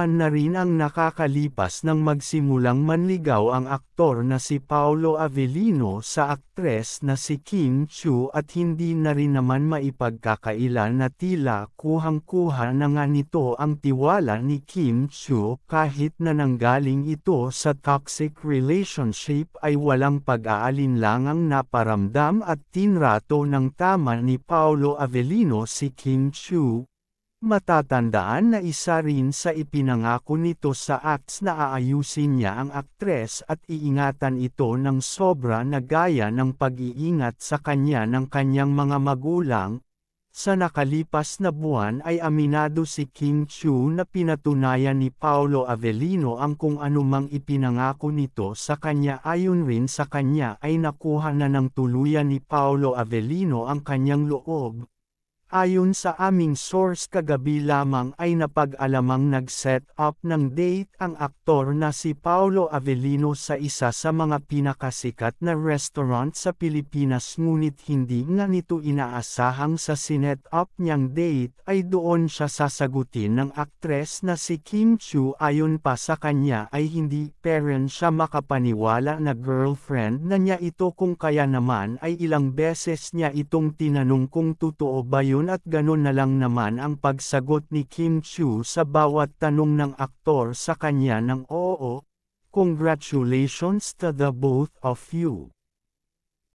buwan na rin ang nakakalipas nang magsimulang manligaw ang aktor na si Paolo Avellino sa aktres na si Kim Chu at hindi na rin naman maipagkakailan na tila kuhang-kuha na nga nito ang tiwala ni Kim Chu kahit na nanggaling ito sa toxic relationship ay walang pag-aalinlangang naparamdam at tinrato ng tama ni Paolo Avellino si Kim Chu. Matatandaan na isa rin sa ipinangako nito sa acts na aayusin niya ang aktres at iingatan ito ng sobra na gaya ng pag-iingat sa kanya ng kanyang mga magulang. Sa nakalipas na buwan ay aminado si Kim Chu na pinatunayan ni Paolo Avellino ang kung anumang ipinangako nito sa kanya ayon rin sa kanya ay nakuha na ng tuluyan ni Paolo Avellino ang kanyang loob. Ayon sa aming source kagabi lamang ay napag-alamang nag-set up ng date ang aktor na si Paolo Avellino sa isa sa mga pinakasikat na restaurant sa Pilipinas ngunit hindi nga nito inaasahang sa sinet up niyang date ay doon siya sasagutin ng aktres na si Kim Chu ayon pa sa kanya ay hindi parent siya makapaniwala na girlfriend na niya ito kung kaya naman ay ilang beses niya itong tinanong kung totoo ba yun at ganun na lang naman ang pagsagot ni Kim Chu sa bawat tanong ng aktor sa kanya ng oo. Congratulations to the both of you.